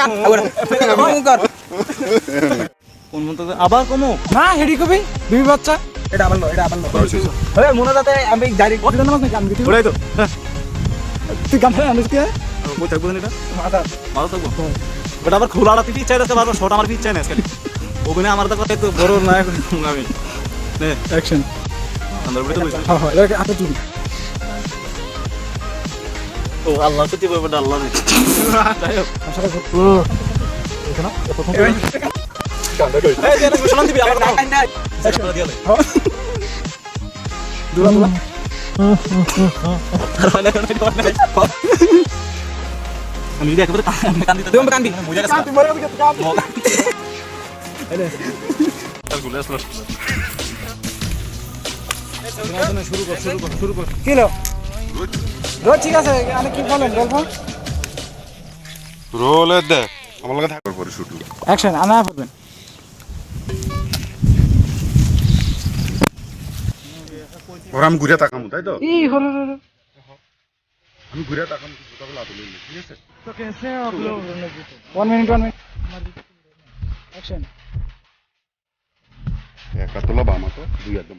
কান, মন্ত্র আবার কমো? না হেডি কবি? বিবি বাচ্চা? এটা আবার লো, এটা আবার লো। মনে যাতে আমি দিতে তো। তুই আনিস কে? থাকব এটা? মাথা। ভালো থাকব? ওটা আবার খোলাটা তুই ইচ্ছা আছে বারবার শর্ট আমার আজকাল বড় নায়ক আমি। নে। অ্যাকশন হ্যাঁ হ্যাঁ হাতে তুলি। Oh Allah, itu tiba pada Allah nih. Ayo, masalah sepuluh. Kenapa? Apa kamu? Eh, dia harus bersalam tiba apa Ayo, dia lagi. Dua dua. Taruh ada di mana? Ambil dia, kebetulan di. Mau jadi apa? Mau jadi apa? Mau Ayo. Ayo Tergulas terus. Dengar dengar, suruh kor, suruh kor, suruh kor. Kilo. ঠিক আছে আর কি বলেন roll ball role দে আমার লাগে থাকার পরে shoot. Action আনা বলবেন ওরাম ঘুরে তাকামু তাই আমি ঘুরে তাকামু তবে লাভ লই ঠিক আছে? একা তোলা বামা তো দুই একদম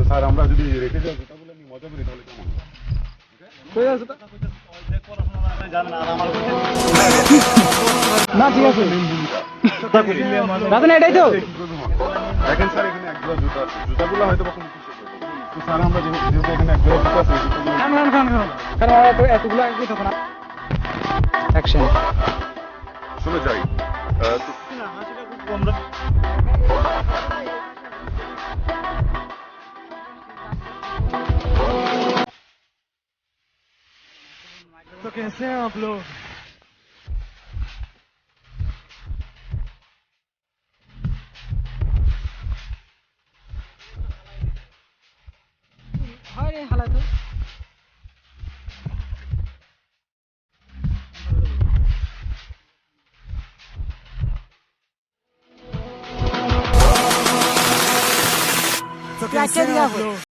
স্যার আমরা যদি রেখে যাই নিয়ে মজা করি তাহলে কেমন? হয়? কই না ঠিক আছে। দাদা এটাই তো। দেখেন স্যার এখানে এক জোড়া জুতা আছে। জুতাগুলো হয়তো বা কিছু তো স্যার আমরা যেহেতু এখানে এক জোড়া জুতা আছে কারণ এতগুলো আগে থাকো না অ্যাকশন শুনে যাই আহ, তো तो कैसे हैं आप लोग अरे हालत है 现在干活